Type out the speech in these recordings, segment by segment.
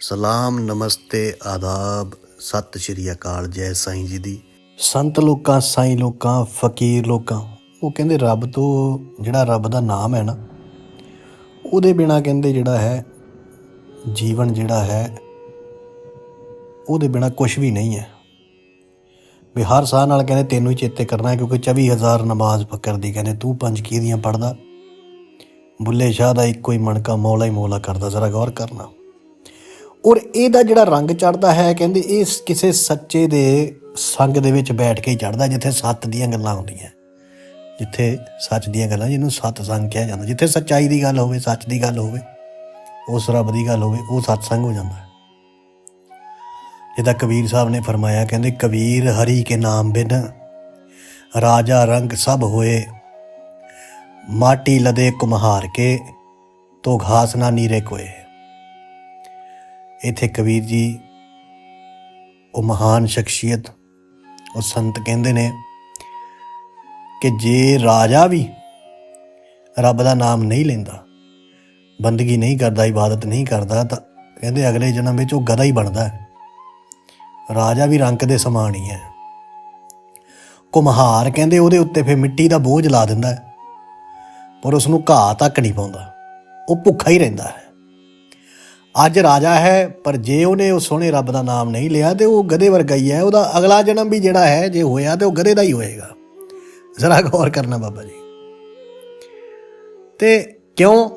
ਸਲਾਮ, ਨਮਸਤੇ, ਆਦਾਬ, ਸਤਿ ਸ਼੍ਰੀ ਅਕਾਲ, ਜੈ ਸਾਈਂ ਜੀ ਦੀ। ਸੰਤ ਲੋਕਾਂ, ਸਾਈਂ ਲੋਕਾਂ, ਫਕੀਰ ਲੋਕਾਂ, ਉਹ ਕਹਿੰਦੇ ਰੱਬ ਤੋਂ ਜਿਹੜਾ ਰੱਬ ਦਾ ਨਾਮ ਹੈ ਨਾ, ਉਹਦੇ ਬਿਨਾ ਕਹਿੰਦੇ ਜਿਹੜਾ ਹੈ, ਜੀਵਨ ਜਿਹੜਾ ਹੈ, ਉਹਦੇ ਬਿਨਾ ਕੁਝ ਵੀ ਨਹੀਂ ਹੈ। ਵੀ ਹਰ ਸਾਹ ਨਾਲ ਕਹਿੰਦੇ ਤੈਨੂੰ ਹੀ ਚੇਤੇ ਕਰਨਾ ਹੈ ਕਿਉਂਕਿ 24000 ਨਮਾਜ਼ ਫਕਰ ਦੀ ਕਹਿੰਦੇ ਤੂੰ ਪੰਜ ਕੀ ਦੀਆਂ ਪੜਦਾ ਬੁੱਲੇ ਸ਼ਾਹ ਦਾ ਇੱਕੋ ਹੀ ਮਣਕਾ ਮੌਲਾ ਹੀ ਮੌਲਾ ਕਰਦਾ, ਜ਼ਰਾ ਗੌਰ ਕਰਨਾ। ਔਰ ਇਹਦਾ ਜਿਹੜਾ ਰੰਗ ਚੜਦਾ ਹੈ, ਕਹਿੰਦੇ ਇਹ ਕਿਸੇ ਸੱਚੇ ਦੇ ਸੰਗ ਦੇ ਵਿੱਚ ਬੈਠ ਕੇ ਹੀ ਚੜਦਾ ਜਿੱਥੇ ਸੱਤ ਦੀਆਂ ਗੱਲਾਂ ਹੁੰਦੀਆਂ। ਜਿੱਥੇ ਸੱਚ ਦੀਆਂ ਗੱਲਾਂ, ਜਿਹਨੂੰ ਸਤ ਸੰਗ ਕਿਹਾ ਜਾਂਦਾ। ਜਿੱਥੇ ਸੱਚਾਈ ਦੀ ਗੱਲ ਹੋਵੇ, ਸੱਚ ਦੀ ਗੱਲ ਹੋਵੇ, ਉਸ ਰੱਬ ਦੀ ਗੱਲ ਹੋਵੇ, ਉਹ ਸਤਸੰਗ ਹੋ ਜਾਂਦਾ। ਹੈ ਜਿੱਦਾਂ ਕਬੀਰ ਸਾਹਿਬ ਨੇ ਫਰਮਾਇਆ, ਕਹਿੰਦੇ, ਕਬੀਰ ਹਰੀ ਕੇ ਨਾਮ ਬਿਨ ਰਾਜਾ ਰੰਗ ਸਭ ਹੋਏ, ਮਾਟੀ ਲਦੇ ਕੁਮਹਾਰ ਕੇ, ਤੋ ਘਾਸ ਨਾ ਨੀਰੇ ਕੋਏ। ਇੱਥੇ ਕਬੀਰ ਜੀ, ਉਹ ਮਹਾਨ ਸ਼ਖਸੀਅਤ, ਉਹ ਸੰਤ ਕਹਿੰਦੇ ਨੇ ਕਿ ਜੇ ਰਾਜਾ ਵੀ ਰੱਬ ਦਾ ਨਾਮ ਨਹੀਂ ਲੈਂਦਾ, ਬੰਦਗੀ ਨਹੀਂ ਕਰਦਾ, ਇਬਾਦਤ ਨਹੀਂ ਕਰਦਾ, ਤਾਂ ਕਹਿੰਦੇ ਅਗਲੇ ਜਨਮ ਵਿੱਚ ਉਹ ਗਧਾ ਹੀ ਬਣਦਾ ਹੈ। ਰਾਜਾ ਵੀ ਰੰਕ ਦੇ ਸਮਾਨ ਹੀ ਹੈ। ਕੁਮਹਾਰ ਕਹਿੰਦੇ ਉਹਦੇ ਉੱਤੇ ਫੇ ਮਿੱਟੀ ਦਾ ਬੋਝ ਲਾ ਦਿੰਦਾ ਪਰ ਉਸ ਨੂੰ ਘਾਹ ਤੱਕ ਨਹੀਂ ਪਾਉਂਦਾ। ਉਹ ਭੁੱਖਾ ਹੀ ਰਹਿੰਦਾ ਹੈ। ਅੱਜ ਰਾਜਾ ਹੈ, ਪਰ ਜੇ ਉਹਨੇ ਉਹ ਸੋਹਣੇ ਰੱਬ ਦਾ ਨਾਮ ਨਹੀਂ ਲਿਆ ਤੇ ਉਹ ਗਧੇ ਵਰਗਾ ਹੀ ਹੈ। ਉਹਦਾ ਅਗਲਾ ਜਨਮ ਵੀ ਜਿਹੜਾ ਹੈ, ਜੇ ਹੋਇਆ ਤੇ ਉਹ ਗਧੇ ਦਾ ਹੀ ਹੋਏਗਾ। ਜ਼ਰਾ ਗੌਰ ਕਰਨਾ ਬਾਬਾ ਜੀ। ਤੇ ਕਿਉਂ?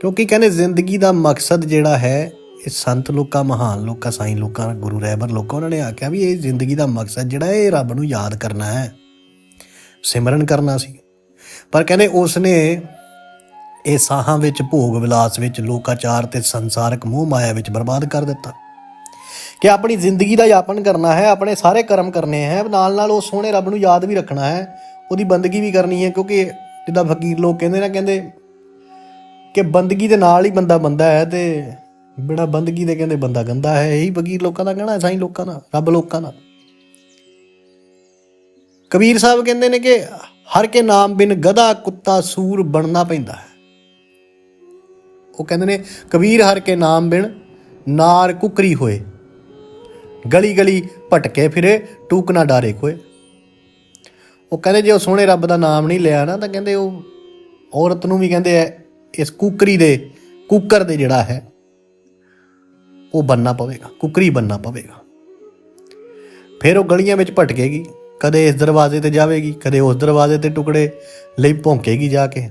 ਕਿਉਂਕਿ ਕਹਿੰਦੇ ਜ਼ਿੰਦਗੀ ਦਾ ਮਕਸਦ ਜਿਹੜਾ ਹੈ ਇਹ ਸੰਤ ਲੋਕਾਂ, ਮਹਾਨ ਲੋਕਾਂ, ਸਾਈਂ ਲੋਕਾਂ, ਗੁਰੂ ਰਹਿਬਰ ਲੋਕਾਂ, ਉਹਨਾਂ ਨੇ ਆਖਿਆ ਵੀ ਇਹ ਜ਼ਿੰਦਗੀ ਦਾ ਮਕਸਦ ਜਿਹੜਾ ਇਹ ਰੱਬ ਨੂੰ ਯਾਦ ਕਰਨਾ ਹੈ। ਸਿਮਰਨ ਕਰਨਾ ਸੀ। ਪਰ ਕਹਿੰਦੇ ਉਸ ਨੇ ਇਹ ਸਾਹਾਂ ਵਿੱਚ, ਭੋਗ ਵਿਲਾਸ ਵਿੱਚ, ਲੋਕਾਚਾਰ ਤੇ ਸੰਸਾਰਕ ਮੋਹ ਮਾਇਆ ਵਿੱਚ ਬਰਬਾਦ ਕਰ ਦਿੱਤਾ। ਕਿ ਆਪਣੀ ਜ਼ਿੰਦਗੀ ਦਾ ਯਾਪਨ ਕਰਨਾ ਹੈ, ਆਪਣੇ ਸਾਰੇ ਕਰਮ ਕਰਨੇ ਹੈ, ਨਾਲ ਨਾਲ ਉਹ ਸੋਹਣੇ ਰੱਬ ਨੂੰ ਯਾਦ ਵੀ ਰੱਖਣਾ ਹੈ, ਉਹਦੀ ਬੰਦਗੀ ਵੀ ਕਰਨੀ ਹੈ, ਕਿਉਂਕਿ ਜਿੱਦਾਂ ਫਕੀਰ ਲੋਕ ਕਹਿੰਦੇ ਨਾ, ਕਹਿੰਦੇ ਕਿ ਬੰਦਗੀ ਦੇ ਨਾਲ ਹੀ ਬੰਦਾ ਬੰਦਾ ਹੈ ਤੇ ਬਿਨਾ ਬੰਦਗੀ ਦੇ ਕਹਿੰਦੇ ਬੰਦਾ ਗੰਦਾ ਹੈ, ਇਹੀ ਫਕੀਰ ਲੋਕਾਂ ਦਾ ਕਹਿਣਾ ਹੈ ਸਾਈਂ ਲੋਕਾਂ ਦਾ, ਰੱਬ ਲੋਕਾਂ ਦਾ। ਕਬੀਰ ਸਾਹਿਬ ਕਹਿੰਦੇ ਨੇ ਕਿ ਹਰ ਕੇ ਨਾਮ ਬਿਨ ਗਧਾ ਕੁੱਤਾ ਸੂਰ ਬਣਨਾ ਪੈਂਦਾ ਹੈ। ਉਹ ਕਹਿੰਦੇ ਨੇ, ਕਬੀਰ ਹਰ ਕੇ ਨਾਮ ਬਿਨ ਨਾਰ ਕੁਕਰੀ ਹੋਏ। ਗਲੀ ਗਲੀ ਭਟਕੇ ਫਿਰੇ, ਟੂਕ ਨਾ ਡਾਰੇ ਕੋਏ ਉਹ ਕਹਿੰਦੇ ਜੇ ਉਹ ਸੋਹਣੇ ਰੱਬ ਦਾ ਨਾਮ ਨਹੀਂ ਲਿਆ ਨਾ, ਤਾਂ ਕਹਿੰਦੇ ਉਹ ਔਰਤ ਨੂੰ ਵੀ ਕਹਿੰਦੇ ਐ, ਇਸ ਕੁਕਰੀ ਦੇ, ਕੁੱਕਰ ਦੇ ਜਿਹੜਾ ਹੈ ਉਹ ਬੰਨਾ ਪਵੇਗਾ, ਕੁਕਰੀ ਬੰਨਾ ਪਵੇਗਾ। ਫਿਰ ਉਹ ਗਲੀਆਂ ਵਿੱਚ ਭਟਕੇਗੀ, ਕਦੇ ਇਸ ਦਰਵਾਜ਼ੇ ਤੇ ਜਾਵੇਗੀ, ਕਦੇ ਉਸ ਦਰਵਾਜ਼ੇ ਤੇ ਟੁਕੜੇ ਲਈ ਭੌਂਕੇਗੀ ਜਾ ਕੇ।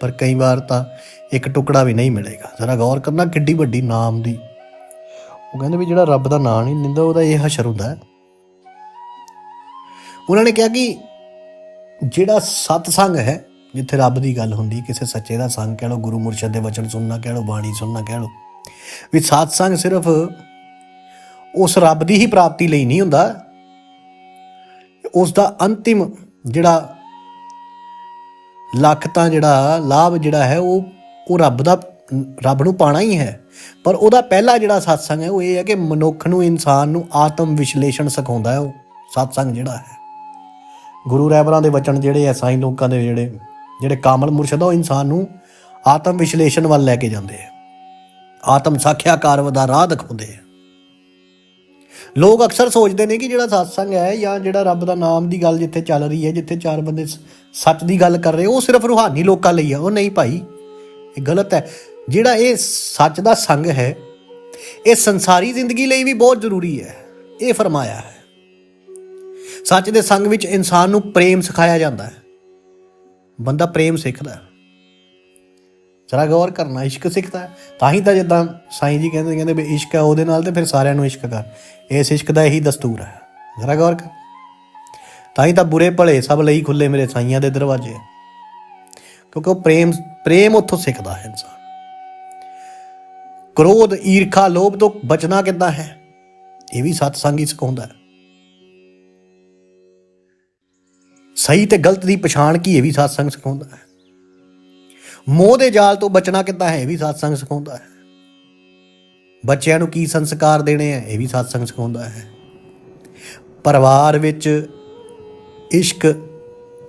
ਪਰ ਕਈ ਵਾਰ ਤਾਂ ਇੱਕ ਟੁਕੜਾ ਵੀ ਨਹੀਂ ਮਿਲੇਗਾ। ਜ਼ਰਾ ਗੌਰ ਕਰਨਾ ਕਿੱਡੀ ਵੱਡੀ ਨਾਮ ਦੀ। ਉਹ ਕਹਿੰਦੇ ਵੀ ਜਿਹੜਾ ਰੱਬ ਦਾ ਨਾਮ ਨਹੀਂ ਲੈਂਦਾ ਉਹਦਾ ਇਹ ਹਸ਼ਰ ਹੁੰਦਾ ਹੈ। ਉਹਨਾਂ ਨੇ ਕਿਹਾ ਕਿ ਜਿਹੜਾ ਸਤਸੰਗ ਹੈ, ਜਿੱਥੇ ਰੱਬ ਦੀ ਗੱਲ ਹੁੰਦੀ, ਕਿਸੇ ਸੱਚੇ ਦਾ ਸੰਗ ਕਹਿ ਲਓ, ਗੁਰੂ ਮੁਰਸ਼ਦ ਦੇ ਵਚਨ ਸੁਣਨਾ ਕਹਿ ਲਓ, ਬਾਣੀ ਸੁਣਨਾ ਕਹਿ ਲਓ ਵੀ ਸਤਸੰਗ ਸਿਰਫ ਉਸ ਰੱਬ ਦੀ ਹੀ ਪ੍ਰਾਪਤੀ ਲਈ ਨਹੀਂ ਹੁੰਦਾ। ਉਸ ਦਾ ਅੰਤਿਮ ਜਿਹੜਾ ਲੱਖ ਤਾਂ ਜਿਹੜਾ ਲਾਭ ਜਿਹੜਾ ਹੈ, ਉਹ ਉਹ ਰੱਬ ਦਾ, ਰੱਬ ਨੂੰ ਪਾਣਾ ਹੀ ਹੈ। ਪਰ ਉਹਦਾ ਪਹਿਲਾ ਜਿਹੜਾ ਸਤਸੰਗ ਹੈ, ਉਹ ਇਹ ਹੈ ਕਿ ਮਨੁੱਖ ਨੂੰ, ਇਨਸਾਨ ਨੂੰ ਆਤਮ ਵਿਸ਼ਲੇਸ਼ਣ ਸਿਖਾਉਂਦਾ ਹੈ ਉਹ ਸਤਸੰਗ ਜਿਹੜਾ ਹੈ। ਗੁਰੂ ਰਹਿਬਰਾਂ ਦੇ ਵਚਨ ਜਿਹੜੇ ਐ, ਸਾਈਂ ਲੋਕਾਂ ਦੇ ਜਿਹੜੇ ਜਿਹੜੇ ਕਾਮਲ ਮੁਰਸ਼ਿਦ ਉਹ ਇਨਸਾਨ ਨੂੰ ਆਤਮ ਵਿਸ਼ਲੇਸ਼ਣ ਵੱਲ ਲੈ ਕੇ ਜਾਂਦੇ ਆ। ਆਤਮ ਸਾਖਿਆਕਾਰ ਦਾ ਰਾਹ ਦਿਖਾਉਂਦੇ ਆ। ਲੋਕ ਅਕਸਰ ਸੋਚਦੇ ਨੇ ਕਿ ਜਿਹੜਾ ਸਤਸੰਗ ਹੈ ਜਾਂ ਜਿਹੜਾ ਰੱਬ ਦਾ ਨਾਮ ਦੀ ਗੱਲ ਜਿੱਥੇ ਚੱਲ ਰਹੀ ਹੈ, ਜਿੱਥੇ ਚਾਰ ਬੰਦੇ ਸੱਚ ਦੀ ਗੱਲ ਕਰ ਰਹੇ, ਉਹ ਸਿਰਫ ਰੂਹਾਨੀ ਲੋਕਾਂ ਲਈ ਆ, ਉਹ ਨਹੀਂ ਭਾਈ। ਇਹ ਗਲਤ ਹੈ। ਜਿਹੜਾ ਇਹ ਸੱਚ ਦਾ ਸੰਗ ਹੈ, ਇਹ ਸੰਸਾਰੀ ਜ਼ਿੰਦਗੀ ਲਈ ਵੀ ਬਹੁਤ ਜ਼ਰੂਰੀ ਹੈ। ਇਹ ਫਰਮਾਇਆ ਹੈ। ਸੱਚ ਦੇ ਸੰਗ ਵਿੱਚ ਇਨਸਾਨ ਨੂੰ ਪ੍ਰੇਮ ਸਿਖਾਇਆ ਜਾਂਦਾ ਹੈ। ਬੰਦਾ ਪ੍ਰੇਮ ਸਿੱਖਦਾ ਹੈ। ਜਰਾ ਗੌਰ ਕਰਨਾ, ਇਸ਼ਕ ਸਿੱਖਦਾ ਹੈ। ਤਾਂ ਹੀ ਤਾਂ ਜਿੱਦਾਂ ਸਾਈਂ ਜੀ ਕਹਿੰਦੇ ਕਹਿੰਦੇ ਵੀ ਇਸ਼ਕ ਹੈ ਉਹਦੇ ਨਾਲ ਤੇ ਫਿਰ ਸਾਰਿਆਂ ਨੂੰ ਇਸ਼ਕ ਕਰ। ਇਸ ਇਸ਼ਕ ਦਾ ਇਹੀ ਦਸਤੂਰ ਹੈ। ਜਰਾ ਗੌਰ ਕਰ। ਤਾਂ ਹੀ ਤਾਂ ਬੁਰੇ ਭਲੇ ਸਭ ਲਈ ਖੁੱਲੇ ਮੇਰੇ ਸਾਈਆਂ ਦੇ ਦਰਵਾਜ਼ੇ ਕਿਉਂਕਿ ਉਹ ਪ੍ਰੇਮ ਪ੍ਰੇਮ ਉੱਥੋਂ ਸਿੱਖਦਾ ਹੈ ਇਨਸਾਨ। ਕ੍ਰੋਧ, ਈਰਖਾ, ਲੋਭ ਤੋਂ ਬਚਣਾ ਕਿੱਦਾਂ ਹੈ? ਇਹ ਵੀ ਸਤਸੰਗ ਹੀ ਸਿਖਾਉਂਦਾ ਹੈ। ਸਹੀ ਤੇ ਗਲਤ ਦੀ ਪਛਾਣ ਕੀ ਇਹ ਵੀ ਸਤਸੰਗ ਸਿਖਾਉਂਦਾ ਹੈ। ਮੋਹ ਦੇ ਜਾਲ ਤੋਂ ਬਚਣਾ ਕਿੱਦਾਂ ਹੈ? ਇਹ ਵੀ ਸਤਸੰਗ ਸਿਖਾਉਂਦਾ ਹੈ। ਬੱਚਿਆਂ ਨੂੰ ਕੀ ਸੰਸਕਾਰ ਦੇਣੇ ਆ ਇਹ ਵੀ ਸਤਸੰਗ ਸਿਖਾਉਂਦਾ ਹੈ। ਪਰਿਵਾਰ ਵਿੱਚ ਇਸ਼ਕ,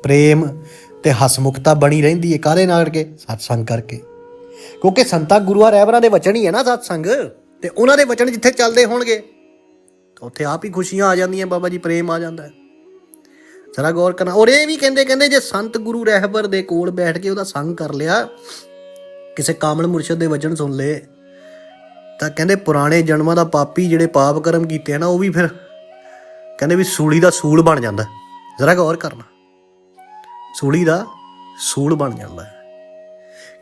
ਪ੍ਰੇਮ ਤੇ ਹਸਮੁਖਤਾ ਬਣੀ ਰਹਿੰਦੀ ਹੈ। ਕਾਹਦੇ ਨਾਲ ਕੇ ਸਤਸੰਗ ਕਰਕੇ। ਕਿਉਂਕਿ ਸੰਤਾਂ ਗੁਰੂਆਂ ਰਹਿਬਰਾਂ ਦੇ ਵਚਨ ਹੀ ਹੈ ਨਾ ਸਤਸੰਗ। ਤੇ ਉਹਨਾਂ ਦੇ ਵਚਨ ਜਿੱਥੇ ਚੱਲਦੇ ਹੋਣਗੇ ਉੱਥੇ ਆਪ ਹੀ ਖੁਸ਼ੀਆਂ ਆ ਜਾਂਦੀਆਂ, ਬਾਬਾ ਜੀ, ਪ੍ਰੇਮ ਆ ਜਾਂਦਾ ਹੈ। ਜ਼ਰਾ ਗੌਰ ਕਰਨਾ। ਔਰ ਇਹ ਵੀ ਕਹਿੰਦੇ ਕਹਿੰਦੇ ਜੇ ਸੰਤ ਗੁਰੂ ਰਹਿਬਰ ਦੇ ਕੋਲ ਬੈਠ ਕੇ ਉਹਦਾ ਸੰਗ ਕਰ ਲਿਆ, ਕਿਸੇ ਕਾਮਲ ਮੁਰਸ਼ਦ ਦੇ ਵਚਨ ਸੁਣ ਲਏ, ਤਾਂ ਕਹਿੰਦੇ ਪੁਰਾਣੇ ਜਨਮਾਂ ਦਾ ਪਾਪੀ ਜਿਹੜੇ ਪਾਪ ਕਰਮ ਕੀਤੇ ਆ ਨਾ, ਉਹ ਵੀ ਫਿਰ ਕਹਿੰਦੇ ਵੀ ਸੂਲੀ ਦਾ ਸੂਲ ਬਣ ਜਾਂਦਾ। ਜ਼ਰਾ ਗੌਰ ਕਰਨਾ। ਸੂਲੀ ਦਾ ਸੂਲ ਬਣ ਜਾਂਦਾ ਹੈ।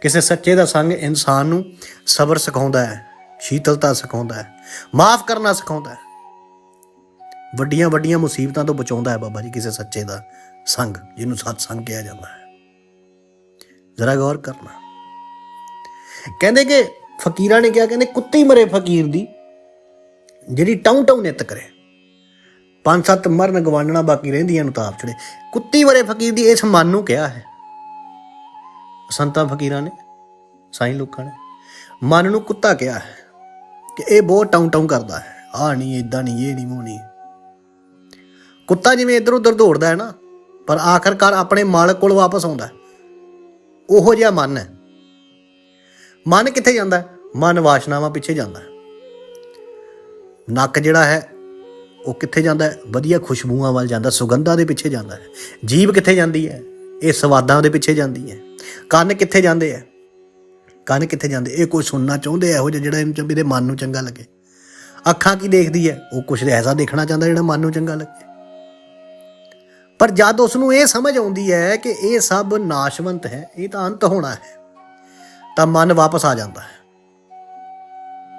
ਕਿਸੇ ਸੱਚੇ ਦਾ ਸੰਗ ਇਨਸਾਨ ਨੂੰ ਸਬਰ ਸਿਖਾਉਂਦਾ ਹੈ, ਸ਼ੀਤਲਤਾ ਸਿਖਾਉਂਦਾ ਹੈ, ਮਾਫ ਕਰਨਾ ਸਿਖਾਉਂਦਾ ਹੈ। ਵੱਡੀਆਂ ਵੱਡੀਆਂ ਮੁਸੀਬਤਾਂ ਤੋਂ ਬਚਾਉਂਦਾ ਹੈ ਬਾਬਾ ਜੀ ਕਿਸੇ ਸੱਚੇ ਦਾ ਸੰਗ, ਜਿਹਨੂੰ ਸਤ ਸੰਗ ਕਿਹਾ ਜਾਂਦਾ ਹੈ। ਜ਼ਰਾ ਗੌਰ ਕਰਨਾ। ਕਹਿੰਦੇ ਕਿ ਫਕੀਰਾਂ ਨੇ ਕਿਹਾ, ਕਹਿੰਦੇ ਕੁੱਤੀ ਮਰੇ ਫਕੀਰ ਦੀ, ਜਿਹੜੀ ਟਾਉਂ ਟਾਉਂ ਨਿਤ ਕਰੇ। ਪੰਜ ਸੱਤ ਮਰਨ ਗਵਾਨਣਾ ਬਾਕੀ ਰਹਿੰਦੀਆਂ ਨੂੰ ਤਾਪ ਚੜੇ ਕੁੱਤੀ ਮਰੇ ਫਕੀਰ ਦੀ ਇਸ ਮਨ ਨੂੰ ਕਿਹਾ ਹੈ। ਸੰਤਾਂ ਫਕੀਰਾਂ ਨੇ, ਸਾਈਂ ਲੋਕਾਂ ਨੇ, ਮਨ ਨੂੰ ਕੁੱਤਾ ਕਿਹਾ ਹੈ ਕਿ ਇਹ ਬਹੁਤ ਟਾਉਂ ਟਾਉਂ ਕਰਦਾ ਹੈ। ਆ ਨਹੀਂ ਇਦਾਂ ਨਹੀਂ, ਇਹ ਨਹੀਂ ਉਹ ਨਹੀਂ। ਕੁੱਤਾ ਜਿਵੇਂ ਇੱਧਰ ਉੱਧਰ ਦੌੜਦਾ ਹੈ ਨਾ, ਪਰ ਆਖਰਕਾਰ ਆਪਣੇ ਮਾਲਕ ਕੋਲ ਵਾਪਸ ਆਉਂਦਾ ਉਹੋ ਜਿਹਾ ਮਨ ਹੈ। ਮਨ ਕਿੱਥੇ ਜਾਂਦਾ ਮਨ ਵਾਸ਼ਨਾਵਾਂ ਪਿੱਛੇ ਜਾਂਦਾ ਨੱਕ ਜਿਹੜਾ ਹੈ, ਉਹ ਕਿੱਥੇ ਜਾਂਦਾ ਵਧੀਆ ਖੁਸ਼ਬੂਆਂ ਵੱਲ ਜਾਂਦਾ, ਸੁਗੰਧਾਂ ਦੇ ਪਿੱਛੇ ਜਾਂਦਾ ਹੈ। ਜੀਭ ਕਿੱਥੇ ਜਾਂਦੀ ਹੈ? ਇਹ ਸਵਾਦਾਂ ਦੇ ਪਿੱਛੇ ਜਾਂਦੀ ਹੈ। ਕੰਨ ਕਿੱਥੇ ਜਾਂਦੇ ਆ ਕੰਨ ਕਿੱਥੇ ਜਾਂਦੇ? ਇਹ ਕੋਈ ਸੁਣਨਾ ਚਾਹੁੰਦੇ ਆ ਇਹੋ ਜਿਹਾ ਜਿਹੜਾ ਇਹਨੂੰ ਚੰਬੀ ਦੇ ਮਨ ਨੂੰ ਚੰਗਾ ਲੱਗੇ। ਅੱਖਾਂ ਕੀ ਦੇਖਦੀ ਹੈ? ਉਹ ਕੁਝ ਐਸਾ ਦੇਖਣਾ ਚਾਹੁੰਦਾ ਜਿਹੜਾ ਮਨ ਨੂੰ ਚੰਗਾ ਲੱਗੇ। ਪਰ ਜਦ ਉਸ ਨੂੰ ਇਹ ਸਮਝ ਆਉਂਦੀ ਹੈ ਕਿ ਇਹ ਸਭ ਨਾਸ਼ਵੰਤ ਹੈ, ਇਹ ਤਾਂ ਅੰਤ ਹੋਣਾ ਹੈ, ਤਾਂ ਮਨ ਵਾਪਸ ਆ ਜਾਂਦਾ ਹੈ।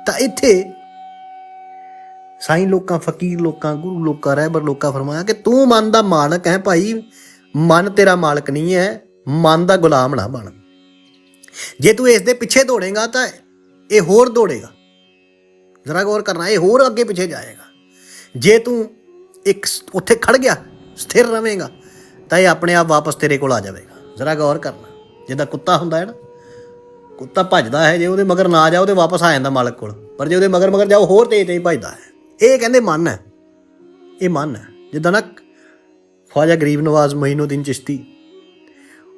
ਤਾਂ ਇੱਥੇ ਸਾਈਂ ਲੋਕਾਂ, ਫਕੀਰ ਲੋਕਾਂ, ਗੁਰੂ ਲੋਕਾਂ, ਰਹਿਬਰ ਲੋਕਾਂ ਫਰਮਾਇਆ ਕਿ ਤੂੰ ਮਨ ਦਾ ਮਾਲਕ ਹੈ ਭਾਈ, ਮਨ ਤੇਰਾ ਮਾਲਕ ਨਹੀਂ ਹੈ, ਮਨ ਦਾ ਗੁਲਾਮ ਨਾ ਬਣ। ਜੇ ਤੂੰ ਇਸ ਦੇ ਪਿੱਛੇ ਦੌੜੇਗਾ ਤਾਂ ਇਹ ਹੋਰ ਦੌੜੇਗਾ। ਜ਼ਰਾ ਗੌਰ ਕਰਨਾ, ਇਹ ਹੋਰ ਅੱਗੇ ਪਿੱਛੇ ਜਾਏਗਾ। ਜੇ ਤੂੰ ਇੱਕ ਉੱਥੇ ਖੜ ਗਿਆ ਸਥਿਰ ਰਵੇਂਗਾ ਤਾਂ ਇਹ ਆਪਣੇ ਆਪ ਵਾਪਸ ਤੇਰੇ ਕੋਲ ਆ ਜਾਵੇਗਾ। ਜ਼ਰਾ ਗੌਰ ਕਰਨਾ, ਜਿੱਦਾਂ ਕੁੱਤਾ ਹੁੰਦਾ ਹੈ ਨਾ, ਕੁੱਤਾ ਭੱਜਦਾ ਹੈ, ਜੇ ਉਹਦੇ ਮਗਰ ਨਾ ਜਾਓ ਤੇ ਵਾਪਸ ਆ ਜਾਂਦਾ ਮਾਲਕ ਕੋਲ। ਪਰ ਜੇ ਉਹਦੇ ਮਗਰ ਮਗਰ ਜਾਓ ਹੋਰ ਤੇਜ਼ ਤੇਜ਼ ਭੱਜਦਾ ਹੈ। ਇਹ ਕਹਿੰਦੇ ਮਨ ਹੈ, ਇਹ ਮਨ ਹੈ। ਜਿੱਦਾਂ ਨਾ ਖਵਾਜਾ ਗਰੀਬ ਨਵਾਜ਼ ਮਹੀਨੁਦੀਨ ਚਿਸ਼ਤੀ,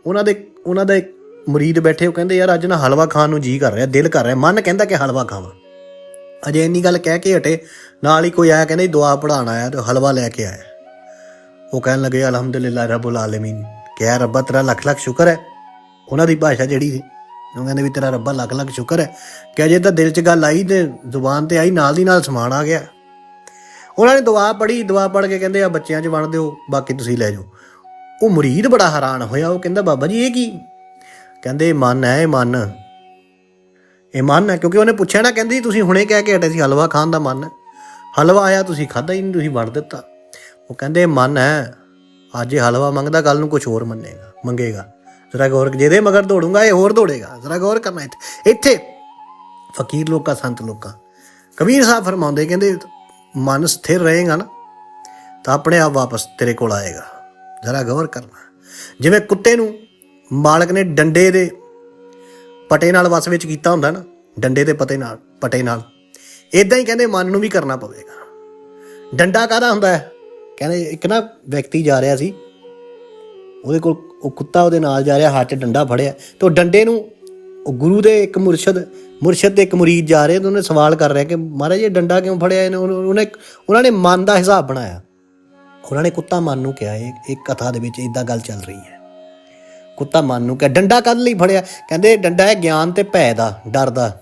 ਉਹਨਾਂ ਦੇ, ਉਹਨਾਂ ਦਾ ਇੱਕ ਮੁਰੀਦ ਬੈਠੇ, ਉਹ ਕਹਿੰਦੇ, ਯਾਰ ਅੱਜ ਨਾ ਹਲਵਾ ਖਾਣ ਨੂੰ ਜੀ ਕਰ ਰਿਹਾ, ਦਿਲ ਕਰ ਰਿਹਾ। ਮਨ ਕਹਿੰਦਾ ਕਿ ਹਲਵਾ ਖਾਵਾਂ। ਅਜੇ ਇੰਨੀ ਗੱਲ ਕਹਿ ਕੇ ਹਟੇ, ਨਾਲ ਹੀ ਕੋਈ ਆਇਆ, ਕਹਿੰਦਾ ਜੀ ਦੁਆ ਪੜਾਉਣ ਆਇਆ ਤੇ ਹਲਵਾ ਲੈ ਕੇ ਆਇਆ। ਉਹ ਕਹਿਣ ਲੱਗੇ, ਅਲਹਮਦੁਲਿਲਾ ਰੱਬੁਲ ਆਲਮੀਨ। ਕਿਹਾ, ਰੱਬਾ, ਤੇਰਾ ਲੱਖ ਲੱਖ ਸ਼ੁਕਰ ਹੈ। ਉਹਨਾਂ ਦੀ ਭਾਸ਼ਾ ਜਿਹੜੀ ਸੀ, ਉਹ ਕਹਿੰਦੇ ਵੀ, ਤੇਰਾ ਰੱਬਾ ਲੱਖ ਲੱਖ ਸ਼ੁਕਰ ਹੈ। ਕਿ ਜੇ ਤਾਂ ਦਿਲ 'ਚ ਗੱਲ ਆਈ ਤੇ ਜ਼ੁਬਾਨ ਤੇ ਆਈ, ਨਾਲ ਦੀ ਨਾਲ ਸਮਾਨ ਆ ਗਿਆ। ਉਹਨਾਂ ਨੇ ਦੁਆ ਪੜ੍ਹੀ, ਦੁਆ ਪੜ੍ਹ ਕੇ ਕਹਿੰਦੇ, ਆ ਬੱਚਿਆਂ 'ਚ ਵੰਡ ਦਿਓ, ਬਾਕੀ ਤੁਸੀਂ ਲੈ ਜਾਓ। ਉਹ ਮੁਰੀਦ ਬੜਾ ਹੈਰਾਨ ਹੋਇਆ, ਉਹ ਕਹਿੰਦਾ, ਬਾਬਾ ਜੀ, ਇਹ ਕੀ? ਕਹਿੰਦੇ ਇਹ ਮਨ ਹੈ, ਇਹ ਮਨ। ਇਹ ਮਨ ਹੈ, ਕਿਉਂਕਿ ਉਹਨੇ ਪੁੱਛਿਆ ਨਾ, ਕਹਿੰਦੀ, ਤੁਸੀਂ ਹੁਣੇ ਕਹਿ ਕੇ ਹਟੇ ਸੀ, ਹਲਵਾ ਖਾਣ ਦਾ ਮਨ ਹੈ। ਹਲਵਾ ਆਇਆ, ਤੁਸੀਂ ਖਾਦਾ ਹੀ ਨਹੀਂ, ਤੁਸੀਂ ਵੰਡ ਦਿੱਤਾ। ਉਹ ਕਹਿੰਦੇ, ਮਨ ਹੈ, ਅੱਜ ਇਹ ਹਲਵਾ ਮੰਗਦਾ ਕੱਲ ਨੂੰ ਕੁਝ ਹੋਰ ਮੰਨੇਗਾ, ਮੰਗੇਗਾ। ਜ਼ਰਾ ਗੌਰ ਜਿਹਦੇ ਮਗਰ ਦੌੜੂਗਾ, ਇਹ ਹੋਰ ਦੌੜੇਗਾ। ਜ਼ਰਾ ਗੌਰ ਕਰਨਾ ਇੱਥੇ ਇੱਥੇ। ਫਕੀਰ ਲੋਕਾਂ, ਸੰਤ ਲੋਕਾਂ। ਕਬੀਰ ਸਾਹਿਬ ਫਰਮਾਉਂਦੇ, ਕਹਿੰਦੇ, ਮਨ ਸਥਿਰ ਰਹੇਗਾ ਨਾ, ਤਾਂ ਆਪਣੇ ਆਪ ਵਾਪਸ ਤੇਰੇ ਕੋਲ ਆਏਗਾ। ਜ਼ਰਾ ਗੌਰ ਕਰਨਾ। ਜਿਵੇਂ ਕੁੱਤੇ ਨੂੰ ਮਾਲਕ ਨੇ ਡੰਡੇ ਦੇ ਪਟੇ ਨਾਲ ਵਸ ਵਿੱਚ ਕੀਤਾ ਹੁੰਦਾ ਨਾ, ਡੰਡੇ ਦੇ ਪਤੇ ਨਾਲ, ਪਟੇ ਨਾਲ। ਇਦਾਂ ਹੀ ਕਹਿੰਦੇ, ਮਨ ਨੂੰ ਵੀ ਕਰਨਾ ਪਵੇਗਾ। ਡੰਡਾ ਕਾਹਦਾ ਹੁੰਦਾ ਹੈ? ਕਹਿੰਦੇ ਇੱਕ ਨਾ ਵਿਅਕਤੀ ਜਾ ਰਿਹਾ ਸੀ, ਉਹਦੇ ਕੋਲ ਉਹ ਕੁੱਤਾ ਉਹਦੇ ਨਾਲ ਜਾ ਰਿਹਾ, ਹੱਥ 'ਚ ਡੰਡਾ ਫੜਿਆ, ਤੇ ਉਹ ਡੰਡੇ ਨੂੰ ਉਹ ਗੁਰੂ ਦੇ ਇੱਕ ਮੁਰਸ਼ਦ ਮੁਰਸ਼ਦ ਦੇ ਇੱਕ ਮੁਰੀਦ ਜਾ ਰਹੇ, ਤੇ ਉਹਨੇ ਸਵਾਲ ਕਰ ਰਿਹਾ ਕਿ ਮਹਾਰਾਜ ਇਹ ਡੰਡਾ ਕਿਉਂ ਫੜਿਆ ਇਹਨੇ? ਉਹਨੇ ਉਹਨਾਂ ਨੇ ਮਨ ਦਾ ਹਿਸਾਬ ਬਣਾਇਆ। ਉਹਨਾਂ ਨੇ ਕੁੱਤਾ ਮਨ ਨੂੰ ਕਿਹਾ, ਇਹ ਇੱਕ ਕਥਾ ਦੇ ਵਿੱਚ ਇਦਾਂ ਗੱਲ ਚੱਲ ਰਹੀ ਹੈ। ਕੁੱਤਾ ਮਨ ਨੂੰ ਕਿਹਾ, ਡੰਡਾ ਕਦ ਲਈ ਫੜਿਆ? ਕਹਿੰਦੇ ਡੰਡਾ ਹੈ ਗਿਆਨ ਤੇ ਭੈ ਦਾ, ਡਰ ਦਾ।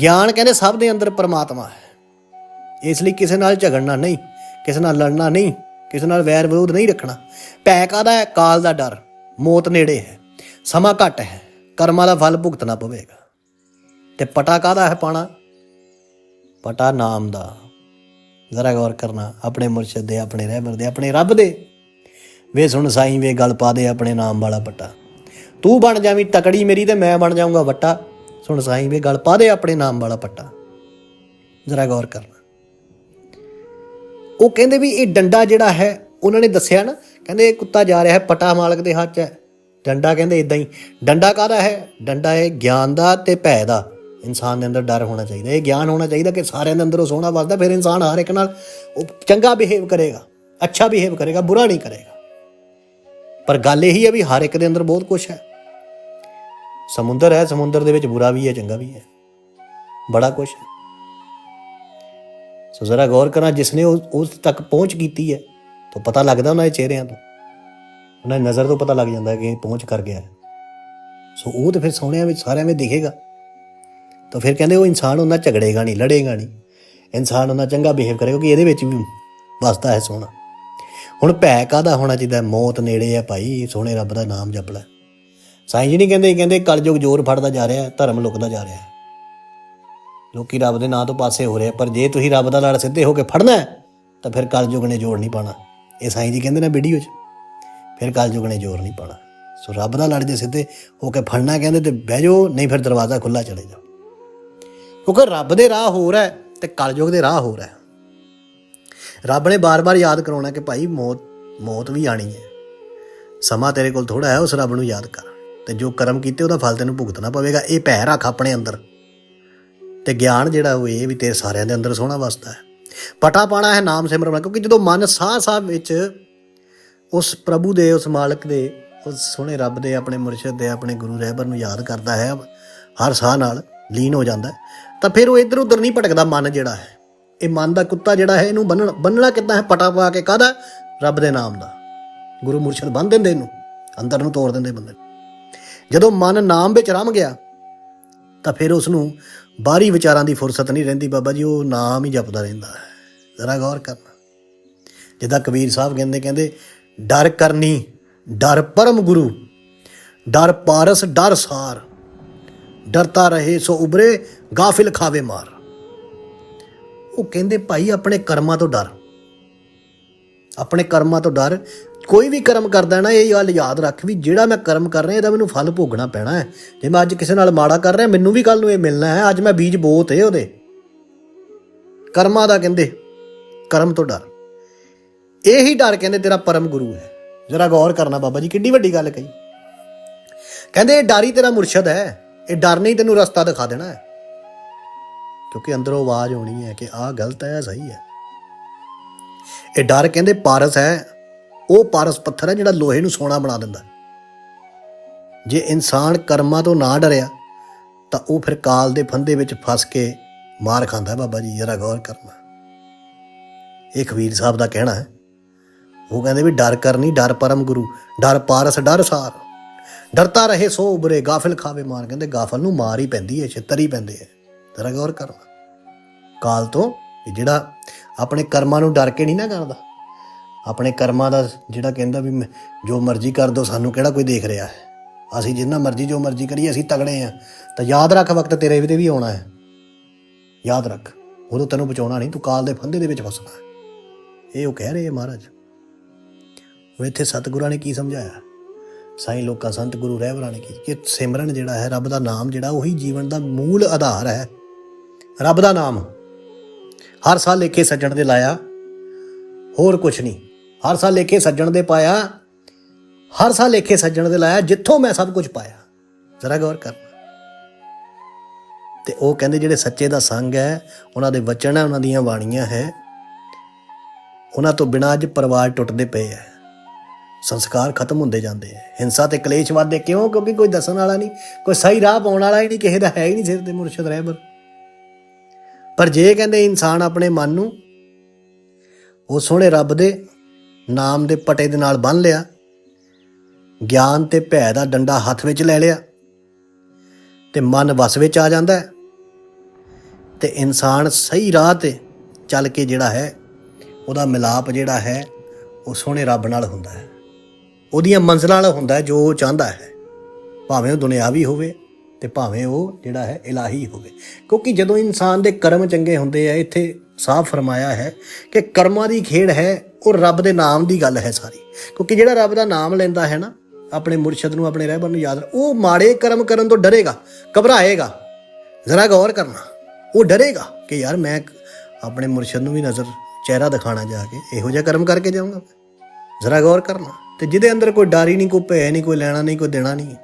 ਗਿਆਨ ਕਹਿੰਦੇ ਸਭ ਦੇ ਅੰਦਰ ਪਰਮਾਤਮਾ ਹੈ। ਇਸ ਲਈ ਕਿਸੇ ਨਾਲ ਝਗੜਨਾ ਨਹੀਂ। ਕਿਸੇ ਨਾਲ ਲੜਨਾ ਨਹੀਂ, ਕਿਸੇ ਨਾਲ ਵੈਰ ਵਿਰੋਧ ਨਹੀਂ ਰੱਖਣਾ। ਭੈ ਕਾਹਦਾ ਹੈ? ਕਾਲ ਦਾ ਡਰ। ਮੌਤ ਨੇੜੇ ਹੈ। ਸਮਾਂ ਘੱਟ ਹੈ। ਕਰਮਾਂ ਦਾ ਫਲ ਭੁਗਤਣਾ ਪਵੇਗਾ। ਤੇ ਪਟਾ ਕਾਹਦਾ ਹੈ ਪਾਣਾ? ਪਟਾ ਨਾਮ ਦਾ। ਜ਼ਰਾ ਗੌਰ ਕਰਨਾ। ਆਪਣੇ ਮੁਰਸ਼ਿਦ ਦੇ, ਆਪਣੇ ਰਹਿਬਰ ਦੇ, ਆਪਣੇ ਰੱਬ ਦੇ। ਵੇ ਸੁਣ ਸਾਈਂ, ਵੇ ਗੱਲ ਪਾ ਦੇ ਆਪਣੇ ਨਾਮ ਵਾਲਾ ਪੱਟਾ। ਤੂੰ ਬਣ ਜਾਵੀਂ ਤਕੜੀ ਮੇਰੀ ਤੇ ਮੈਂ ਬਣ ਜਾਊਂਗਾ ਵੱਟਾ। ਸੁਣ ਸਾਈਂ, ਵੇ ਗੱਲ ਪਾ ਦੇ ਆਪਣੇ ਨਾਮ ਵਾਲਾ ਪੱਟਾ। ਜ਼ਰਾ ਗੌਰ ਕਰਨਾ। ਉਹ ਕਹਿੰਦੇ ਵੀ ਇਹ ਡੰਡਾ ਜਿਹੜਾ ਹੈ, ਉਹਨਾਂ ਨੇ ਦੱਸਿਆ ਨਾ, ਕਹਿੰਦੇ ਇਹ ਕੁੱਤਾ ਜਾ ਰਿਹਾ ਹੈ ਪਟਾ ਮਾਲਕ ਦੇ ਹੱਥ 'ਚ। ਹੈ ਡੰਡਾ ਕਹਿੰਦੇ ਇਦਾਂ ਹੀ, ਡੰਡਾ ਕਾਹਦਾ ਹੈ? ਡੰਡਾ ਇਹ ਗਿਆਨ ਦਾ ਤੇ ਭੈ ਦਾ। ਇਨਸਾਨ ਦੇ ਅੰਦਰ ਡਰ ਹੋਣਾ ਚਾਹੀਦਾ। ਇਹ ਗਿਆਨ ਹੋਣਾ ਚਾਹੀਦਾ ਕਿ ਸਾਰਿਆਂ ਦੇ ਅੰਦਰ ਉਹ ਸੋਹਣਾ ਵਸਦਾ, ਫਿਰ ਇਨਸਾਨ ਹਰ ਇੱਕ ਨਾਲ ਉਹ ਚੰਗਾ ਬਿਹੇਵ ਕਰੇਗਾ, ਅੱਛਾ ਬਿਹੇਵ ਕਰੇਗਾ, ਬੁਰਾ ਨਹੀਂ ਕਰੇਗਾ। ਪਰ ਗੱਲ ਇਹੀ ਹੈ ਵੀ ਹਰ ਇੱਕ ਦੇ ਅੰਦਰ ਬਹੁਤ ਕੁਝ ਹੈ। ਸਮੁੰਦਰ ਹੈ, ਸਮੁੰਦਰ ਦੇ ਵਿੱਚ ਬੁਰਾ ਵੀ ਹੈ, ਚੰਗਾ ਵੀ ਹੈ। ਬੜਾ ਕੁਝ ਹੈ। ਸੋ ਜ਼ਰਾ ਗੌਰ ਕਰਨਾ ਜਿਸਨੇ ਉਸ ਉਸ ਤੱਕ ਪਹੁੰਚ ਕੀਤੀ ਹੈ, ਤਾਂ ਪਤਾ ਲੱਗਦਾ ਉਹਨਾਂ ਦੇ ਚਿਹਰਿਆਂ ਤੋਂ। ਉਹਨਾਂ ਦੀ ਨਜ਼ਰ ਤੋਂ ਪਤਾ ਲੱਗ ਜਾਂਦਾ ਕਿ ਇਹ ਪਹੁੰਚ ਕਰ ਗਿਆ ਹੈ। ਸੋ ਉਹ ਤਾਂ ਫਿਰ ਸੋਹਣਿਆਂ ਵਿੱਚ ਸਾਰਿਆਂ ਵਿੱਚ ਦਿਖੇਗਾ। ਤਾਂ ਫਿਰ ਕਹਿੰਦੇ ਉਹ ਇਨਸਾਨ ਉਹਨਾਂ ਝਗੜੇਗਾ ਨਹੀਂ, ਲੜੇਗਾ ਨਹੀਂ। ਇਨਸਾਨ ਉਹਨਾਂ ਚੰਗਾ ਬਿਹੇਵ ਕਰੇਗਾ ਕਿ ਇਹਦੇ ਵਿੱਚ ਵੀ ਵਸਦਾ ਹੈ ਸੋਹਣਾ। ਹੁਣ ਭੈ ਕਾਦਾ ਹੋਣਾ ਚਾਹੀਦਾ? ਮੌਤ ਨੇੜੇ ਹੈ ਭਾਈ, ਸੋਹਣੇ ਰੱਬ ਦਾ ਨਾਮ ਜਪ ਲੈ ਸਾਈਂ ਜੀ ਨਹੀਂ ਕਹਿੰਦੇ ਕਹਿੰਦੇ ਕਲਯੁਗ ਜ਼ੋਰ ਫੜਦਾ ਜਾ ਰਿਹਾ, ਧਰਮ ਲੁਕਦਾ ਜਾ ਰਿਹਾ। ਲੋਕੀ ਰੱਬ ਦੇ ਨਾਂ ਤੋਂ ਪਾਸੇ ਹੋ ਰਹੇ ਆ, ਪਰ ਜੇ ਤੁਸੀਂ ਰੱਬ ਦਾ ਲੜ ਸਿੱਧੇ ਹੋ ਕੇ ਫੜਨਾ ਤਾਂ ਫਿਰ ਕਲਯੁਗ ਨੇ ਜੋੜ ਨਹੀਂ ਪਾਣਾ ਇਹ ਸਾਈਂ ਜੀ ਕਹਿੰਦੇ ਨੇ ਵੀਡੀਓ 'ਚ। ਫਿਰ ਕਲਯੁਗ ਨੇ ਜੋੜ ਨਹੀਂ ਪਾਣਾ ਸੋ ਰੱਬ ਦਾ ਲੜ ਜੇ ਸਿੱਧੇ ਹੋ ਕੇ ਫੜਨਾ ਕਹਿੰਦੇ ਤੇ ਬਹਿ ਜਾਓ ਨਹੀਂ ਫਿਰ ਦਰਵਾਜ਼ਾ ਖੁੱਲਾ ਚਲੇ ਜਾਓ। ਕਿਉਂਕਿ ਰੱਬ ਦੇ ਰਾਹ ਹੋਰ ਹੈ ਤੇ ਕਲਯੁਗ ਦੇ ਰਾਹ ਹੋਰ ਹੈ। ਰੱਬ ਨੇ ਬਾਰ-ਬਾਰ ਯਾਦ ਕਰਾਉਣਾ ਕਿ ਭਾਈ ਮੌਤ ਮੌਤ ਵੀ ਆਣੀ ਹੈ। ਸਮਾਂ ਤੇਰੇ ਕੋਲ ਥੋੜਾ ਹੈ ਉਸ ਰੱਬ ਨੂੰ ਯਾਦ ਕਰ। ਤੇ ਜੋ ਕਰਮ ਕੀਤੇ ਉਹਦਾ ਫਲ ਤੈਨੂੰ ਭੁਗਤਣਾ ਪਵੇਗਾ। ਇਹ ਭੈ ਰੱਖ ਆਪਣੇ ਅੰਦਰ। ਤੇ ਗਿਆਨ ਜਿਹੜਾ ਉਹ ਇਹ ਵੀ ਤੇਰੇ ਸਾਰਿਆਂ ਦੇ ਅੰਦਰ ਸੋਹਣਾ ਵਸਦਾ ਹੈ। ਪਟਾ ਪਾਣਾ ਹੈ ਨਾਮ ਸਿਮਰਨ ਕਿਉਂਕਿ ਜਦੋਂ ਮਨ ਸਾਹ ਸਾਹ ਵਿੱਚ ਉਸ ਪ੍ਰਭੂ ਦੇ, ਉਸ ਮਾਲਕ ਦੇ, ਉਸ ਸੋਹਣੇ ਰੱਬ ਦੇ, ਆਪਣੇ ਮੁਰਸ਼ਿਦ ਦੇ, ਆਪਣੇ ਗੁਰੂ ਰਹਿਬਰ ਨੂੰ ਯਾਦ ਕਰਦਾ ਹੈ, ਹਰ ਸਾਹ ਨਾਲ ਲੀਨ ਹੋ ਜਾਂਦਾ ਤਾਂ ਫਿਰ ਉਹ ਇੱਧਰ ਉੱਧਰ ਨਹੀਂ ਭਟਕਦਾ ਮਨ ਜਿਹੜਾ ਹੈ। ਇਹ ਮਨ ਦਾ ਕੁੱਤਾ ਜਿਹੜਾ ਹੈ, ਇਹਨੂੰ ਬੰਨਣ, ਬੰਨਣਾ ਕਿੱਦਾਂ ਹੈ? ਪਟਾ ਪਾ ਕੇ ਕਾਹਦਾ? ਰੱਬ ਦੇ ਨਾਮ ਦਾ। ਗੁਰੂ ਮੁਰਸ਼ਿਦ ਬੰਨ ਦਿੰਦੇ ਇਹਨੂੰ, ਅੰਦਰ ਨੂੰ ਤੋੜ ਦਿੰਦੇ ਬੰਦੇ ਜਦੋਂ ਮਨ ਨਾਮ ਵਿੱਚ ਰਮ ਗਿਆ, ਤਾਂ ਫਿਰ ਉਸ ਨੂੰ ਬਾਹਰੀ ਵਿਚਾਰਾਂ ਦੀ ਫੁਰਸਤ ਨਹੀਂ ਰਹਿੰਦੀ ਬਾਬਾ ਜੀ, ਉਹ ਨਾਮ ਹੀ ਜਪਦਾ ਰਹਿੰਦਾ ਹੈ। ਜ਼ਰਾ ਗੌਰ ਕਰਨਾ। ਜਿੱਦਾਂ ਕਬੀਰ ਸਾਹਿਬ ਕਹਿੰਦੇ ਕਹਿੰਦੇ, ਡਰ ਕਰਨੀ, ਡਰ ਪਰਮ ਗੁਰੂ, ਡਰ ਪਾਰਸ, ਡਰ ਸਾਰ। ਡਰਤਾ ਰਹੇ ਸੋ ਉਬਰੇ ਗਾਫਿਲ ਖਾਵੇ ਮਾਰ। ਉਹ ਕਹਿੰਦੇ, ਭਾਈ, ਆਪਣੇ ਕਰਮਾਂ ਤੋਂ ਡਰ। ਆਪਣੇ ਕਰਮਾਂ ਤੋਂ ਡਰ। ਕੋਈ ਵੀ ਕਰਮ ਕਰਦਾ ਨਾ, ਇਹ ਗੱਲ ਯਾਦ ਰੱਖ ਵੀ ਜਿਹੜਾ ਮੈਂ ਕਰਮ ਕਰ ਰਿਹਾ, ਇਹਦਾ ਮੈਨੂੰ ਫਲ ਭੋਗਣਾ ਪੈਣਾ ਹੈ। ਜੇ ਮੈਂ ਅੱਜ ਕਿਸੇ ਨਾਲ ਮਾੜਾ ਕਰ ਰਿਹਾ, ਮੈਨੂੰ ਵੀ ਕੱਲ ਨੂੰ ਇਹ ਮਿਲਣਾ ਹੈ। ਅੱਜ ਮੈਂ ਬੀਜ ਬੋਤ ਹੈ ਉਹਦੇ। ਕਰਮਾਂ ਦਾ ਕਹਿੰਦੇ, ਕਰਮ ਤੋਂ ਡਰ। ਇਹੀ ਡਰ ਕਹਿੰਦੇ ਤੇਰਾ ਪਰਮ ਗੁਰੂ ਹੈ। ਜਰਾ ਗੌਰ ਕਰਨਾ ਬਾਬਾ ਜੀ ਕਿੰਨੀ ਵੱਡੀ ਗੱਲ ਕਹੀ। ਕਹਿੰਦੇ ਇਹ ਡਰ ਹੀ ਤੇਰਾ ਮੁਰਸ਼ਦ ਹੈ। ਇਹ ਡਰ ਨਹੀਂ ਤੈਨੂੰ ਰਸਤਾ ਦਿਖਾ ਦੇਣਾ ਹੈ। ਕਿਉਂਕਿ ਅੰਦਰੋਂ ਆਵਾਜ਼ ਆਉਣੀ ਹੈ ਕਿ ਆਹ ਗਲਤ ਹੈ ਸਹੀ ਹੈ। ਇਹ ਡਰ ਕਹਿੰਦੇ ਪਾਰਸ ਹੈ, ਉਹ ਪਾਰਸ ਪੱਥਰ ਹੈ ਜਿਹੜਾ ਲੋਹੇ ਨੂੰ ਸੋਨਾ ਬਣਾ ਦਿੰਦਾ ਜੇ ਇਨਸਾਨ ਕਰਮਾਂ ਤੋਂ ਨਾ ਡਰਿਆ, ਤਾਂ ਉਹ ਫਿਰ ਕਾਲ ਦੇ ਫੰਦੇ ਵਿੱਚ ਫਸ ਕੇ ਮਾਰ ਖਾਂਦਾ ਬਾਬਾ ਜੀ, ਜਰਾ ਗੌਰ ਕਰਨਾ। ਇਹ ਕਬੀਰ ਸਾਹਿਬ ਦਾ ਕਹਿਣਾ ਹੈ, ਉਹ ਕਹਿੰਦੇ ਵੀ ਡਰ ਕਰਨੀ, ਡਰ ਪਰਮ ਗੁਰੂ, ਡਰ ਪਾਰਸ, ਡਰ ਸਾਰ। ਡਰਤਾ ਰਹੇ ਸੋ ਉਬਰੇ, ਗਾਫਿਲ ਖਾਵੇ ਮਾਰ। ਕਹਿੰਦੇ ਗਾਫਲ ਨੂੰ ਮਾਰ ਹੀ ਪੈਂਦੀ ਹੈ, ਛਿੱਤਰ ਹੀ ਪੈਂਦੇ ਹੈ। ਜਰਾ ਗੌਰ ਕਰਨਾ। ਕਾਲ ਤੋਂ ਜਿਹੜਾ ਆਪਣੇ ਕਰਮਾਂ ਨੂੰ ਡਰ ਕੇ ਨਹੀਂ ਨਾ ਕਰਦਾ। ਆਪਣੇ ਕਰਮਾਂ ਦਾ ਜਿਹੜਾ ਕਹਿੰਦਾ ਵੀ ਮੈਂ ਜੋ ਮਰਜ਼ੀ ਕਰ ਦੋ, ਸਾਨੂੰ ਕਿਹੜਾ ਕੋਈ ਦੇਖ ਰਿਹਾ ਹੈ? ਅਸੀਂ ਜਿੰਨਾ ਮਰਜ਼ੀ ਜੋ ਮਰਜ਼ੀ ਕਰੀਏ, ਅਸੀਂ ਤਗੜੇ ਆ ਤਾਂ ਯਾਦ ਰੱਖ ਵਕਤ ਤੇਰੇ ਵੀ ਤੇ ਵੀ ਆਉਣਾ ਹੈ। ਯਾਦ ਰੱਖ, ਉਦੋਂ ਤੈਨੂੰ ਬਚਾਉਣਾ ਨਹੀਂ, ਤੂੰ ਕਾਲ ਦੇ ਫੰਦੇ ਦੇ ਵਿੱਚ ਫਸਣਾ ਇਹ ਉਹ ਕਹਿ ਰਹੇ ਆ ਮਹਾਰਾਜ। ਉਹ ਇੱਥੇ ਸਤਿਗੁਰਾਂ ਨੇ ਕੀ ਸਮਝਾਇਆ? ਸਾਈਂ ਲੋਕਾਂ, ਸੰਤ ਗੁਰੂ ਰਹਿਬਰਾਂ ਨੇ ਕੀ ਕਿ ਸਿਮਰਨ ਜਿਹੜਾ ਹੈ, ਰੱਬ ਦਾ ਨਾਮ ਜਿਹੜਾ, ਉਹੀ ਜੀਵਨ ਦਾ ਮੂਲ ਆਧਾਰ ਹੈ। ਰੱਬ ਦਾ ਨਾਮ। ਹਰ ਸਾਲ ਲੇਖੇ ਸੱਜਣ ਦੇ ਲਾਇਆ, ਹੋਰ ਕੁਛ ਨਹੀਂ। ਹਰ ਸਾਲ ਲੇਖੇ ਸੱਜਣ ਦੇ ਪਾਇਆ, ਹਰ ਸਾਲ ਲੇਖੇ ਸੱਜਣ ਦੇ ਲਾਇਆ, ਜਿੱਥੋਂ ਮੈਂ ਸਭ ਕੁਝ ਪਾਇਆ। ਜ਼ਰਾ ਗੌਰ ਕਰ। ਤੇ ਉਹ ਕਹਿੰਦੇ ਜਿਹੜੇ ਸੱਚੇ ਦਾ ਸੰਗ ਹੈ, ਉਹਨਾਂ ਦੇ ਵਚਨ ਹੈ, ਉਹਨਾਂ ਦੀਆਂ ਬਾਣੀਆਂ ਹੈ। ਉਹਨਾਂ ਤੋਂ ਬਿਨਾਂ ਅੱਜ ਪਰਿਵਾਰ ਟੁੱਟਦੇ ਪਏ ਹੈ। ਸੰਸਕਾਰ ਖਤਮ ਹੁੰਦੇ ਜਾਂਦੇ ਹੈ। ਹਿੰਸਾ ਤੇ ਕਲੇਸ਼ ਵੱਧਦੇ ਕਿਉਂ? ਕਿਉਂਕਿ ਕੋਈ ਦੱਸਣ ਵਾਲਾ ਨਹੀਂ, ਕੋਈ ਸਹੀ ਰਾਹ ਪਾਉਣ ਵਾਲਾ ਹੀ ਨਹੀਂ, ਕਿਸੇ ਦਾ ਹੈ ਹੀ ਨਹੀਂ ਸਿਰ ਤੇ ਮੁਰਸ਼ਿਦ ਰਹਿਬਰ। ਪਰ ਜੇ ਕਹਿੰਦੇ ਇਨਸਾਨ ਆਪਣੇ ਮਨ ਨੂੰ ਉਹ ਸੋਹਣੇ ਰੱਬ ਦੇ ਨਾਮ ਦੇ ਪਟੇ ਦੇ ਨਾਲ ਬੰਨ ਲਿਆ, ਗਿਆਨ ਤੇ ਭੈ ਦਾ ਡੰਡਾ ਹੱਥ ਵਿੱਚ ਲੈ ਲਿਆ ਤੇ ਮਨ ਵਸ ਵਿੱਚ ਆ ਜਾਂਦਾ ਹੈ ਤੇ ਇਨਸਾਨ ਸਹੀ ਰਾਹ ਤੇ ਚੱਲ ਕੇ ਜਿਹੜਾ ਹੈ, ਉਹਦਾ ਮਿਲਾਪ ਜਿਹੜਾ ਹੈ, ਉਹ ਸੋਹਣੇ ਰੱਬ ਨਾਲ ਹੁੰਦਾ ਹੈ। ਉਹਦੀਆਂ ਮੰਜ਼ਲਾਂ ਨਾਲ ਹੁੰਦਾ ਜੋ ਉਹ ਚਾਹੁੰਦਾ ਹੈ, ਭਾਵੇਂ ਉਹ ਦੁਨਿਆਵੀ ਹੋਵੇ ਤੇ ਭਾਵੇਂ ਉਹ ਜਿਹੜਾ ਹੈ ਇਲਾਹੀ ਹੋਵੇ। ਕਿਉਂਕਿ ਜਦੋਂ ਇਨਸਾਨ ਦੇ ਕਰਮ ਚੰਗੇ ਹੁੰਦੇ ਆ, ਇੱਥੇ ਸਾਫ਼ ਫਰਮਾਇਆ ਹੈ ਕਿ ਕਰਮਾਂ ਦੀ ਖੇਡ ਹੈ, ਉਹ ਰੱਬ ਦੇ ਨਾਮ ਦੀ ਗੱਲ ਹੈ ਸਾਰੀ। ਕਿਉਂਕਿ ਜਿਹੜਾ ਰੱਬ ਦਾ ਨਾਮ ਲੈਂਦਾ ਹੈ ਨਾ, ਆਪਣੇ ਮੁਰਸ਼ਦ ਨੂੰ, ਆਪਣੇ ਰਹਿਬਰ ਨੂੰ ਯਾਦ ਉਹ ਮਾੜੇ ਕਰਮ ਕਰਨ ਤੋਂ ਡਰੇਗਾ, ਘਬਰਾਏਗਾ। ਜ਼ਰਾ ਗੌਰ ਕਰਨਾ, ਉਹ ਡਰੇਗਾ ਕਿ ਯਾਰ ਮੈਂ ਆਪਣੇ ਮੁਰਸ਼ਦ ਨੂੰ ਵੀ ਨਜ਼ਰ, ਚਿਹਰਾ ਦਿਖਾਣਾ ਜਾ ਕੇ ਇਹੋ ਜਿਹਾ ਕਰਮ ਕਰਕੇ ਜਾਊਂਗਾ ਜ਼ਰਾ ਗੌਰ ਕਰਨਾ, ਤੇ ਜਿਹਦੇ ਅੰਦਰ ਕੋਈ ਡਰ ਹੀ ਨਹੀਂ, ਕੋਈ ਭੈ ਨਹੀਂ, ਕੋਈ ਲੈਣਾ ਨਹੀਂ, ਕੋਈ ਦੇਣਾ ਨਹੀਂ।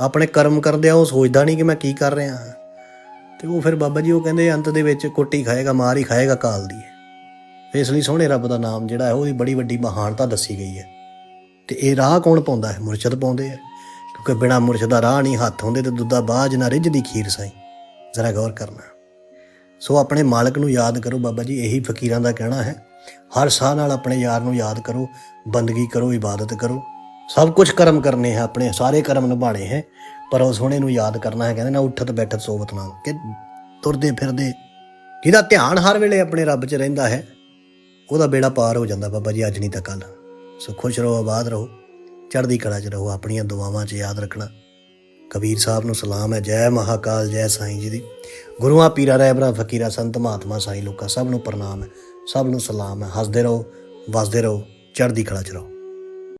ਆਪਣੇ ਕਰਮ ਕਰਦਿਆਂ ਉਹ ਸੋਚਦਾ ਨਹੀਂ ਕਿ ਮੈਂ ਕੀ ਕਰ ਰਿਹਾ ਹਾਂ। ਤੇ ਉਹ ਫਿਰ ਬਾਬਾ ਜੀ ਉਹ ਕਹਿੰਦੇ, ਅੰਤ ਦੇ ਵਿੱਚ ਕੋਟੀ ਖਾਏਗਾ, ਮਾਰ ਹੀ ਖਾਏਗਾ ਕਾਲ ਦੀ। ਇਸ ਲਈ ਸੋਹਣੇ ਰੱਬ ਦਾ ਨਾਮ ਜਿਹੜਾ ਹੈ, ਉਹਦੀ ਬੜੀ ਵੱਡੀ ਮਹਾਨਤਾ ਦੱਸੀ ਗਈ ਹੈ। ਤੇ ਇਹ ਰਾਹ ਕੌਣ ਪਾਉਂਦਾ ਹੈ? ਮੁਰਸ਼ਦ ਪਾਉਂਦੇ ਆ। ਕਿਉਂਕਿ ਬਿਨਾ ਮੁਰਸ਼ਦ ਦਾ ਰਾਹ ਨਹੀਂ ਹੱਥ ਹੁੰਦੇ ਤੇ ਦੁੱਧਾ ਬਾਝ ਨਾ ਰਿੱਝ ਦੀ ਖੀਰ ਸਾਈ। ਜ਼ਰਾ ਗੌਰ ਕਰਨਾ। ਸੋ ਆਪਣੇ ਮਾਲਕ ਨੂੰ ਯਾਦ ਕਰੋ ਬਾਬਾ ਜੀ, ਇਹੀ ਫਕੀਰਾਂ ਦਾ ਕਹਿਣਾ ਹੈ। ਹਰ ਸਾਹ ਨਾਲ ਆਪਣੇ ਯਾਰ ਨੂੰ ਯਾਦ ਕਰੋ, ਬੰਦਗੀ ਕਰੋ, ਇਬਾਦਤ ਕਰੋ। ਸਭ ਕੁਝ ਕਰਮ ਕਰਨੇ ਹੈ, ਆਪਣੇ ਸਾਰੇ ਕਰਮ ਨਿਭਾਣੇ ਹੈ, ਪਰ ਉਸ ਸੋਹਣੇ ਨੂੰ ਯਾਦ ਕਰਨਾ ਹੈ, ਕਹਿੰਦੇ ਨਾ ਉੱਠਤ ਬੈਠਤ ਸੋਵਤ ਨਾ, ਕਿ ਤੁਰਦੇ ਫਿਰਦੇ ਜਿਹਦਾ ਧਿਆਨ ਹਰ ਵੇਲੇ ਆਪਣੇ ਰੱਬ 'ਚ ਰਹਿੰਦਾ ਹੈ, ਉਹਦਾ ਬੇੜਾ ਪਾਰ ਹੋ ਜਾਂਦਾ, ਬਾਬਾ ਜੀ ਅੱਜ ਨਹੀਂ ਤਾਂ ਕੱਲ ਸੋ ਖੁਸ਼ ਰਹੋ, ਆਬਾਦ ਰਹੋ, ਚੜ੍ਹਦੀ ਕਲਾ 'ਚ ਰਹੋ, ਆਪਣੀਆਂ ਦੁਆਵਾਂ 'ਚ ਯਾਦ ਰੱਖਣਾ। ਕਬੀਰ ਸਾਹਿਬ ਨੂੰ ਸਲਾਮ ਹੈ, ਜੈ ਮਹਾਕਾਲ, ਜੈ ਸਾਈਂ ਜੀ ਦੀ। ਗੁਰੂਆਂ, ਪੀਰਾਂ, ਰਹਿਬਰਾਂ, ਫਕੀਰਾਂ, ਸੰਤ, ਮਹਾਤਮਾ, ਸਾਈਂ ਲੋਕਾਂ, ਸਭ ਨੂੰ ਪ੍ਰਣਾਮ ਹੈ, ਸਭ ਨੂੰ ਸਲਾਮ ਹੈ, ਹੱਸਦੇ ਰਹੋ, ਵਸਦੇ ਰਹੋ, ਚੜ੍ਹਦੀ ਕਲਾ 'ਚ ਰਹੋ।